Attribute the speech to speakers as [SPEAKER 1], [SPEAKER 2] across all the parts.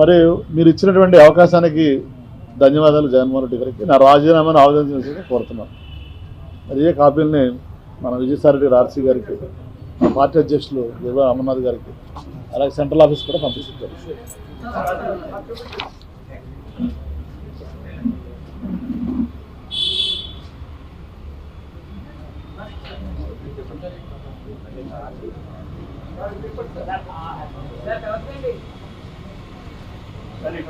[SPEAKER 1] మరి మీరు ఇచ్చినటువంటి అవకాశానికి ధన్యవాదాలు జగన్మోహన్ రెడ్డి గారికి. నా రాజీనామాను ఆవేదించాల్సిందిగా కోరుతున్నాను. మరి ఏ కాపీలని మన విజయసాయి రెడ్డి ఆర్సీ గారికి మా పార్టీ అధ్యక్షులు దేవా అమర్నాథ్ గారికి అలాగే సెంట్రల్ ఆఫీస్ కూడా పంపిస్తారు.
[SPEAKER 2] సార్ మళ్ళీ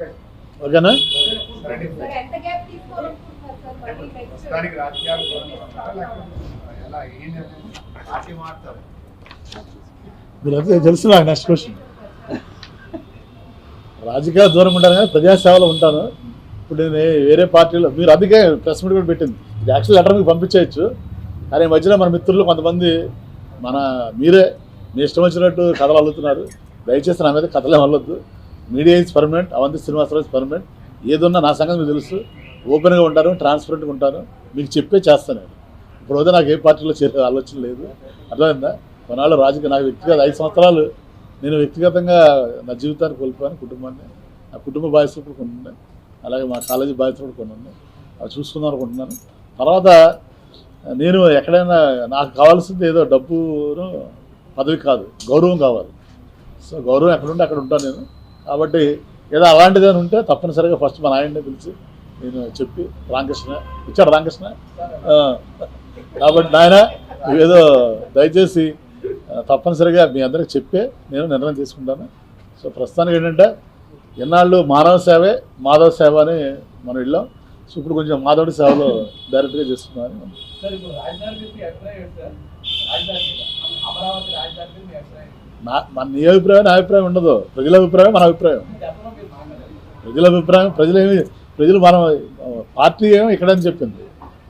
[SPEAKER 2] నెక్స్ట్
[SPEAKER 3] ఓకేనా?
[SPEAKER 1] మీరు అయితే తెలుసు నాకు నెక్స్ట్ క్వశ్చన్ రాజకీయ దూరం ఉంటాను కానీ ప్రజాసేవలో ఉంటాను ఇప్పుడు నేను వేరే పార్టీలో మీరు అందుకే ప్రెస్ మీట్ కూడా పెట్టింది. ఇది యాక్చువల్ లెటర్ మీకు పంపించేయచ్చు. కానీ ఈ మధ్యలో మన మిత్రులు కొంతమంది మన మీరే. మీ ఇష్టం వచ్చినట్టు కథలు అల్లుతున్నారు. దయచేసి నా మీద కథలేం అల్లొద్దు. Media is permanent Avanthi Srinivasarao is permanent. ఏదున్నా నా సంగతి మీకు తెలుసు. ఓపెన్గా ఉంటాను ట్రాన్స్పరెంట్గా ఉంటాను. మీకు చెప్పే చేస్తాను నేను. ఇప్పుడు నాకు ఏ పార్టీలో చేరే ఆలోచన లేదు. అర్థమైందా? కొన్నాళ్ళు రాజకీయ నాకు వ్యక్తిగత ఐదు సంవత్సరాలు నేను వ్యక్తిగతంగా నా జీవితాన్ని కోల్పోయాను కుటుంబాన్ని. నా కుటుంబ బాధ్యతలు కూడా కొన్ని ఉన్నాయి. అలాగే మా కాలేజీ బాధ్యతలు కూడా కొన్ని ఉన్నాయి. అవి చూసుకుందాం అనుకుంటున్నాను. తర్వాత నేను ఎక్కడైనా నాకు కావాల్సింది ఏదో డబ్బును పదవి కాదు గౌరవం కావాలి. సో గౌరవం ఎక్కడుంటే అక్కడ ఉంటాను నేను. కాబట్టి ఏదో అలాంటిది ఉంటే తప్పనిసరిగా ఫస్ట్ మా నాయన్ని పిలిచి నేను చెప్పి రామకృష్ణ ఇచ్చాడు రామకృష్ణ. కాబట్టి నాయన ఏదో దయచేసి తప్పనిసరిగా మీ అందరికి చెప్పే నేను నిర్ణయం తీసుకుంటాను. సో ప్రస్తుతానికి ఏంటంటే ఎన్నాళ్ళు మానవ సేవే మాధవ సేవ అని మనం వెళ్ళాం సో ఇప్పుడు కొంచెం మాధవుడి సేవలో డైరెక్ట్గా చేస్తున్నామని మనం నా మన నీ అభిప్రాయం నా అభిప్రాయం ఉండదు. ప్రజల అభిప్రాయం మన అభిప్రాయం. ప్రజల అభిప్రాయం ప్రజలేమి ప్రజలు మనం పార్టీ ఏమో ఇక్కడని చెప్పింది.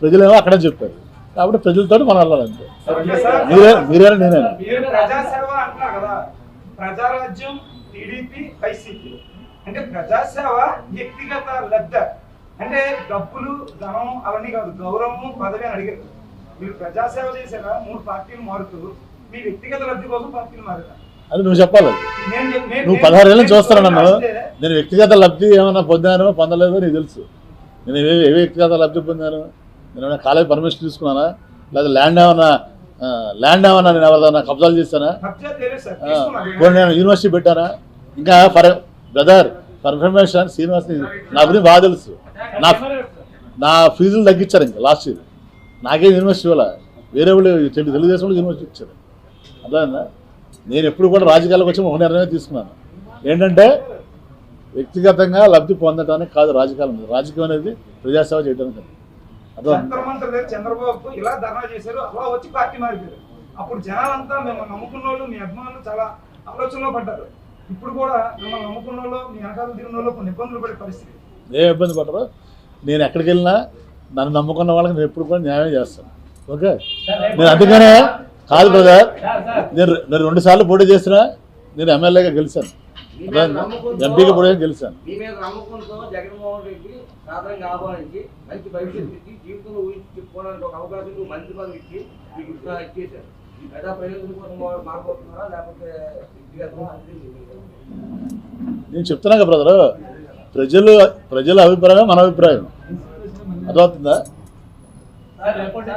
[SPEAKER 1] ప్రజలేమో అక్కడని చెప్పారు. కాబట్టి ప్రజలతో మనం వెళ్ళాలంతే మీరే
[SPEAKER 4] మీరు ప్రజారాజ్యం టీడీపీ వైసీపీ. అంటే ప్రజాసేవ వ్యక్తిగత లబ్ధ. అంటే డబ్బులు ధనం అవన్నీ కాదు. గౌరవము పదవి అని అడిగారు. మీరు ప్రజాసేవ చేశారా? మూడు పార్టీలు మారుతూ మీ వ్యక్తిగత లబ్ధి కోసం పార్టీలు మారారా
[SPEAKER 1] అది నువ్వు చెప్పాలి. నువ్వు పదహారు ఏళ్ళు
[SPEAKER 4] నేను
[SPEAKER 1] చూస్తాను నన్ను నేను వ్యక్తిగత లబ్ధి ఏమైనా పొందానో పొందలేదో నీకు తెలుసు. నేను ఏ ఏ వ్యక్తిగత లబ్ధి పొందాను? నేను ఏమైనా కాలేజ్ పర్మిషన్ తీసుకున్నానా? లేదా ల్యాండ్ ఏమైనా ల్యాండ్ ఏమైనా నేను ఎవరిదైనా కబ్జాలు చేశానా. పోనీ నేను యూనివర్సిటీ పెట్టానా? ఇంకా for brother for information Srinivas నా గురించి బాగా తెలుసు. నా నా ఫీజులు తగ్గించారు ఇంకా లాస్ట్ ఇయర్ నాకేం యూనివర్సిటీ ఇవ్వాల? వేరే వాళ్ళు తెలు- తెలుగుదేశం వాళ్ళు యూనివర్సిటీ ఇచ్చారు. అర్థమైందా? నేను ఎప్పుడు కూడా రాజకీయాలకు వచ్చి ఒక నిర్ణయం తీసుకున్నాను. ఏంటంటే వ్యక్తిగతంగా లబ్ధి పొందడానికి కాదు రాజకీయాలు. రాజకీయం అనేది ప్రజాసేవ చేయడానికి అర్థం
[SPEAKER 4] జంతర్ మంతర్ దగ్గర చంద్రబాబు ఇలా ధర్నా చేశారు అలా వచ్చి పార్టీ మారిపోయారు. అప్పుడు జనాలంతా మిమ్మల్ని నమ్ముకున్న వాళ్ళు మీ అభిమానులు చాలా ఆలోచనలో పడ్డారు. ఇప్పుడు కూడా మిమ్మల్ని నమ్ముకున్న వాళ్ళు మీ వెనకాల తిరిగిన వాళ్ళు కొన్ని ఇబ్బందులు పడే పరిస్థితి.
[SPEAKER 1] ఏ ఇబ్బంది పడరు. నేను ఎక్కడికి వెళ్ళినా నన్ను నమ్ముకున్న వాళ్ళకి నేను ఎప్పుడు కూడా న్యాయం చేస్తాను. ఓకే? నేను అందుకనే కాదు బ్రదర్. నేను నేను రెండు సార్లు పోటీ చేసినా నేను ఎమ్మెల్యేగా గెలిచాను? ఎంపీగా పోటీ గెలిచాను. నేను చెప్తున్నా కదా బ్రదర్ ప్రజలు ప్రజల అభిప్రాయం మన అభిప్రాయం. అర్థమవుతుందా
[SPEAKER 5] సార్ రేపటి నుంచి వైసీపీ ఆ, ప్రజా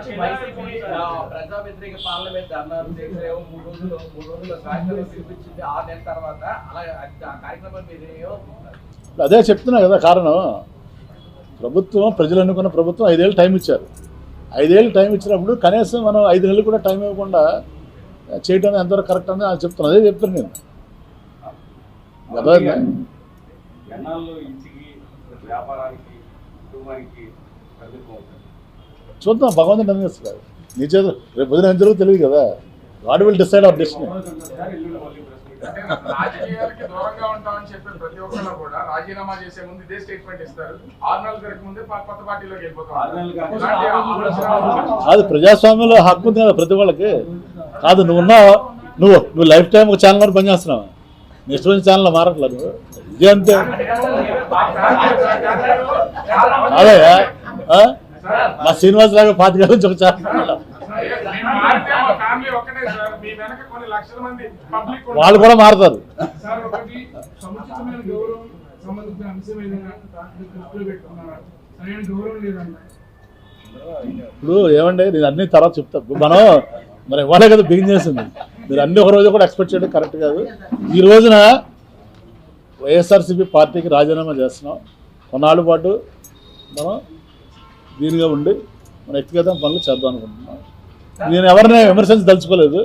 [SPEAKER 5] వ్యతిరేక పార్లమెంట్ ధర్నాలు చేసేమో మూడు రోజులు మూడు రోజులు కార్యక్రమం పిలిపించింది ఆరు నెలల తర్వాత. అలా ఆ కార్యక్రమం మీద ఏమో
[SPEAKER 1] అదే చెప్తున్నా కదా కారణం. ప్రభుత్వం ప్రజలు అనుకున్న ప్రభుత్వం ఐదేళ్ళు టైం ఇచ్చారు. ఐదేళ్ళు టైం ఇచ్చినప్పుడు కనీసం మనం ఐదు నెలలు కూడా టైం ఇవ్వకుండా చేయటం ఎంతవరకు కరెక్ట్ అని అది చెప్తున్నాను అదే చెప్తాను నేను.
[SPEAKER 6] వ్యాపారానికి కుటుంబానికి
[SPEAKER 1] చూద్దాం భగవంతుడు నిర్ణయిస్తాడు నీ చేత రేపు పొద్దున ఏం జరుగుతుందో తెలియదు కదా. వాడు విల్ డిసైడ్ అవర్ డెస్టినీ
[SPEAKER 7] కూడా
[SPEAKER 6] కాదు.
[SPEAKER 1] ప్రజాస్వామ్యంలో హక్కు ఉంది కదా ప్రతి వాళ్ళకి. కాదు నువ్వు ఉన్నావు? నువ్వు నువ్వు లైఫ్ టైం ఒక ఛానల్ పని చేస్తున్నావు నెక్స్ట్ వచ్చిన ఛానల్ మారట్లేదు నువ్వు? ఇదే అంతే. అదే? మా శ్రీనివాస్ లాగా పాతిక నుంచి ఒక వాళ్ళు కూడా మారుతారు. ఇప్పుడు ఏమండి నేను అన్ని తర్వాత చెప్తా. ఇప్పుడు మనం మరి ఇవ్వాలే కదా బిగిన్ చేసింది. మీరు అన్ని ఒక రోజు కూడా ఎక్స్పెక్ట్ చేయడం కరెక్ట్ కాదు. ఈ రోజున వైఎస్ఆర్సీపీ పార్టీకి రాజీనామా చేస్తున్నాం. కొన్నాళ్ళ పాటు మనం దీనిగా ఉండి మన వ్యక్తిగత పనులు చేద్దాం అనుకుంటున్నాం. నేను ఎవరిని విమర్శించదలుచుకోలేదు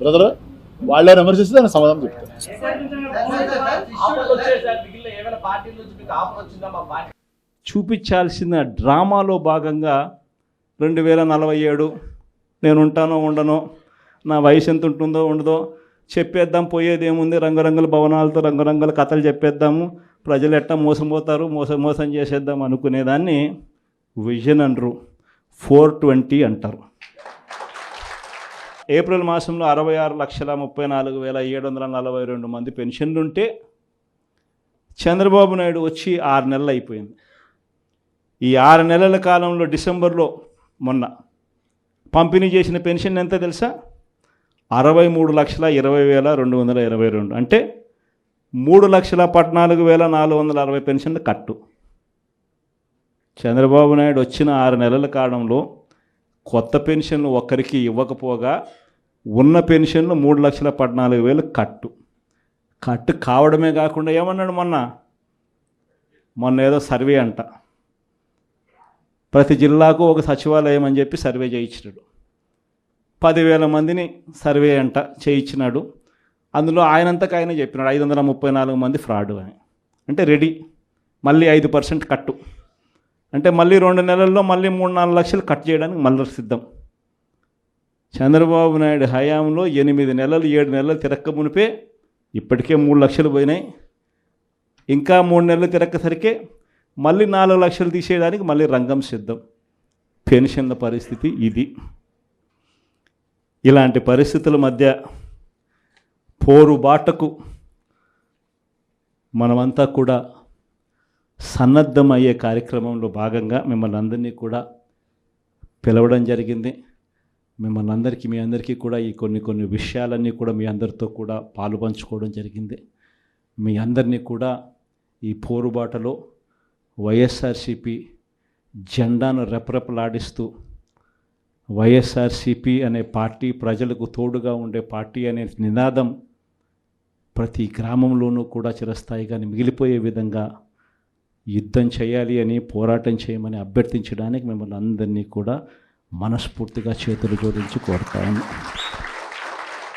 [SPEAKER 1] బ్రదర్ వాళ్ళని విమర్శిస్తే నేను సమాధానం చెప్తాను.
[SPEAKER 8] చూపించాల్సిన డ్రామాలో భాగంగా రెండు వేల నలభై ఏడు నేను ఉంటానో ఉండనో నా వయసు ఎంత ఉంటుందో ఉండదో చెప్పేద్దాం పోయేది ఏముంది రంగురంగుల భవనాలతో రంగురంగుల కథలు చెప్పేద్దాము. ప్రజలు ఎట్టా మోసపోతారు? మోసం మోసం చేసేద్దాం అనుకునేదాన్ని. విజన్ అనరు ఫోర్ ట్వంటీ అంటారు. ఏప్రిల్ మాసంలో అరవై ఆరు లక్షల ముప్పై నాలుగు వేల ఏడు వందల నలభై రెండు మంది పెన్షన్లు ఉంటే చంద్రబాబు నాయుడు వచ్చి ఆరు నెలలు అయిపోయింది. ఈ ఆరు నెలల కాలంలో డిసెంబర్లో మొన్న పంపిణీ చేసిన పెన్షన్ ఎంత తెలుసా? అరవై మూడు లక్షల ఇరవై వేల రెండు వందల ఇరవై రెండు. అంటే మూడు లక్షల పద్నాలుగు వేల నాలుగు వందల అరవై పెన్షన్లు కట్టు. చంద్రబాబు నాయుడు వచ్చిన ఆరు నెలల కాలంలో కొత్త పెన్షన్లు ఒక్కరికి ఇవ్వకపోగా ఉన్న పెన్షన్లు మూడు లక్షల పద్నాలుగు వేలు కట్టు. కట్టు కావడమే కాకుండా ఏమన్నాడు మొన్న? మొన్న ఏదో సర్వే అంట. ప్రతి జిల్లాకు ఒక సచివాలయం అని చెప్పి సర్వే చేయించినాడు. పదివేల మందిని సర్వే అంట చేయించినాడు. అందులో ఆయనంతకు ఆయన చెప్పినాడు ఐదు వందల ముప్పై నాలుగు మంది ఫ్రాడ్ అని. అంటే రెడీ. మళ్ళీ ఐదు పర్సెంట్ కట్టు. అంటే మళ్ళీ రెండు నెలల్లో మళ్ళీ మూడు నాలుగు లక్షలు కట్ చేయడానికి మళ్ళీ సిద్ధం. చంద్రబాబు నాయుడు హయాంలో ఎనిమిది నెలలు ఏడు నెలలు తిరక్క మునిపే ఇప్పటికే మూడు లక్షలు పోయినాయి. ఇంకా మూడు నెలలు తిరక్కసరికే మళ్ళీ నాలుగు లక్షలు తీసేయడానికి మళ్ళీ రంగం సిద్ధం. పెన్షన్ల పరిస్థితి ఇది. ఇలాంటి పరిస్థితుల మధ్య పోరుబాటకు మనమంతా కూడా సన్నద్ధమయ్యే కార్యక్రమంలో భాగంగా మిమ్మల్ని అందరినీ కూడా పిలవడం జరిగింది. మిమ్మల్ని అందరికీ మీ అందరికీ కూడా ఈ కొన్ని కొన్ని విషయాలన్నీ కూడా మీ అందరితో కూడా పాలు పంచుకోవడం జరిగింది. మీ అందరినీ కూడా ఈ పోరుబాటలో వైఎస్ఆర్సిపి జెండాను రెపరెపలాడిస్తూ వైఎస్ఆర్సిపి అనే పార్టీ ప్రజలకు తోడుగా ఉండే పార్టీ అనే నినాదం ప్రతి గ్రామంలోనూ కూడా చిరస్థాయిగా మిగిలిపోయే విధంగా యుద్ధం చేయాలి అని పోరాటం చేయమని అభ్యర్థించడానికి మిమ్మల్ని అందరినీ కూడా మనస్ఫూర్తిగా చేతులు జోడించి కోరుతాను.